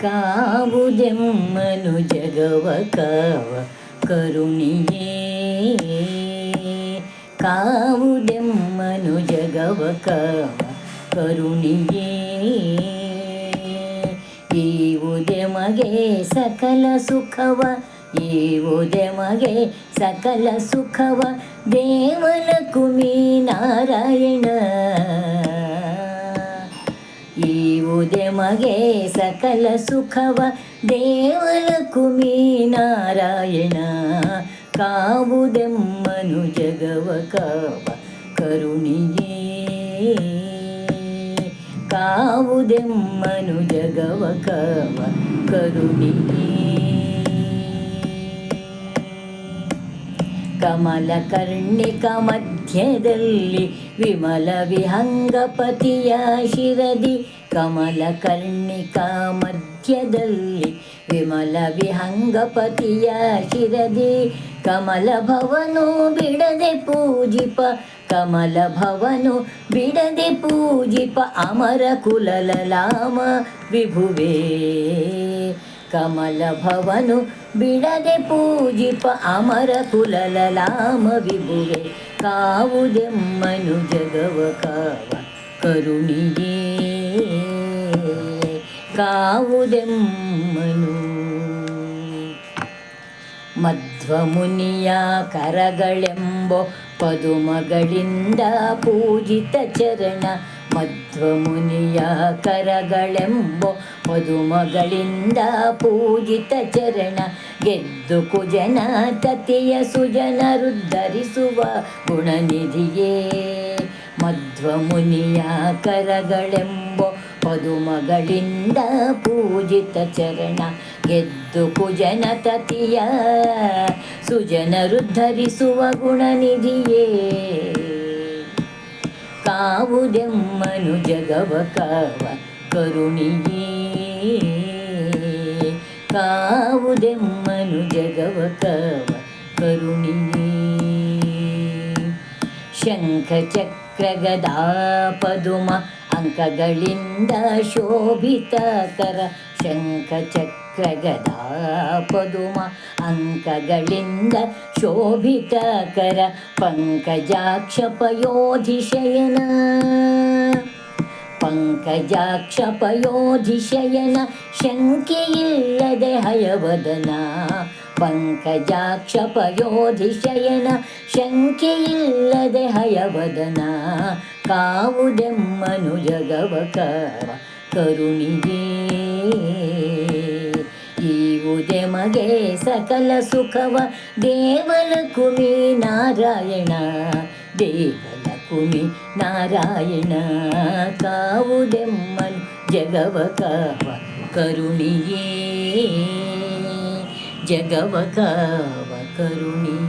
ಕಾವುದೆಮ್ಮನು ಜಗವ ಕಾವ ಕರುಣಿಯೇ. ಕಾವುದೆಮ್ಮನು ಜಗವ ಕಾವ ಕರುಣಿಯೇ. ಈವುದೆ ಮಗೆ ಸಕಲ ಸುಖವ ಈವುದೆ ಮಗೆ ಸಕಲ ಸುಖವ. ದೇವನ ಕುಮಿ ನಾರಾಯಣ ಈವುದೆ ಮಗೆ ಸಕಲ ಸುಖವ ದೇವರ ಕುಮಿ ನಾರಾಯಣ ಕಾವುದೆಮ್ಮನು ಜಗವ ಕಾವ ಕರುಣಿಯೇ ಕಾವುದೆಮ್ಮನು ಜಗವ ಕಾವ ಕರುಣಿಯೇ ಕಮಲ ಕರ್ಣಿಕ ಮಧ್ಯದಲ್ಲಿ ವಿಮಲ ವಿಹಂಗಪತಿಯ ಶಿರದಿ. ಕಮಲ ಕರ್ಣಿಕ ಮಧ್ಯದಲ್ಲಿ ವಿಮಲ ವಿಹಂಗಪತಿಯ ಶಿರದಿ. ಕಮಲ ಭವನು ಬಿಡದೆ ಪೂಜಿಪ, ಕಮಲ ಭವನು ಬಿಡದೆ ಪೂಜಿಪ ಅಮರ ಕುಲಲಲಾಮ ವಿಭುವೇ. ಕಮಲ ಭವನು ಬಿಡದೆ ಪೂಜಿಪ ಅಮರ ಕುಲಲಾಮ ವಿಭುವೆ ಕಾವುದೆಮ್ಮನು ಜಗವ ಕಾವ ಕರುಣಿಯೇ ಕಾವುದೆಮ್ಮನು ಮಧ್ವಮುನಿಯ ಕರಗಳೆಂಬೋ ಪದುಮಗಳಿಂದ ಪೂಜಿತ ಚರಣ ಮಧ್ವಮುನಿಯ ಕರಗಳೆಂಬೋ ಮಧುಮಗಳಿಂದ ಪೂಜಿತ ಚರಣ, ಗೆದ್ದು ಕುಜನ ತತಿಯ ಸುಜನರುದ್ಧರಿಸುವ ಗುಣನಿಧಿಯೇ. ಮಧ್ವಮುನಿಯ ಕರಗಳೆಂಬೋ ಪದುಮಗಳಿಂದ ಪೂಜಿತ ಚರಣ, ಗೆದ್ದು ಕುಜನ ತತಿಯ ಸುಜನರುದ್ಧರಿಸುವ ಗುಣನಿಧಿಯೇ. ಕಾವುದೆಮ್ಮನು ಜಗವ ಕಾವ ಕರುಣಿಯೇ. ಕಾವುದೆಮ್ಮನು ಜಗವ ಕಾವ ಕರುಣಿಯೇ. ಗದಾ ಪದುಮ ಅಂಕಗಳಿಂದ ಶೋಭಿತಕರ ಶಂಖ ಚಕ್ರ ಗದಾ ಪದುಮ ಅಂಕಗಳಿಂದ ಶೋಭಿತಕರ ಪಂಕಜಾಕ್ಷಪಯೋಧಿಶಯನ. ಪಂಕಜಾಕ್ಷಪಯೋಧಿಶಯನ ಪಂಕಜಾಕ್ಷ ಪಯೋಧಿಶಯನ ಶಂಕೆಯಿಲ್ಲದೆ ಹಯವದನ. ಪಂಕಜಾಕ್ಷಪಯೋಧಿಶಯನ ಶಂಕೆಯಿಲ್ಲದೆ ಹಯವದನ. ಕಾವುದೆಮ್ಮನು ಜಗವಕ ಕಾವ ಕರುಣಿಯೇ ಈವುದೆ ಮಗೆ ಸಕಲ ಸುಖವ ದೇವಲ ಕುಮಿ ನಾರಾಯಣ ದೇವಲ ಕುಮಿ ನಾರಾಯಣ ಕಾವುದೆಮ್ಮನು ಜಗವ ಕಾವ ಕರುಣಿಯೇ ಜಗವ ಕಾವ ಕರುಣಿಯೇ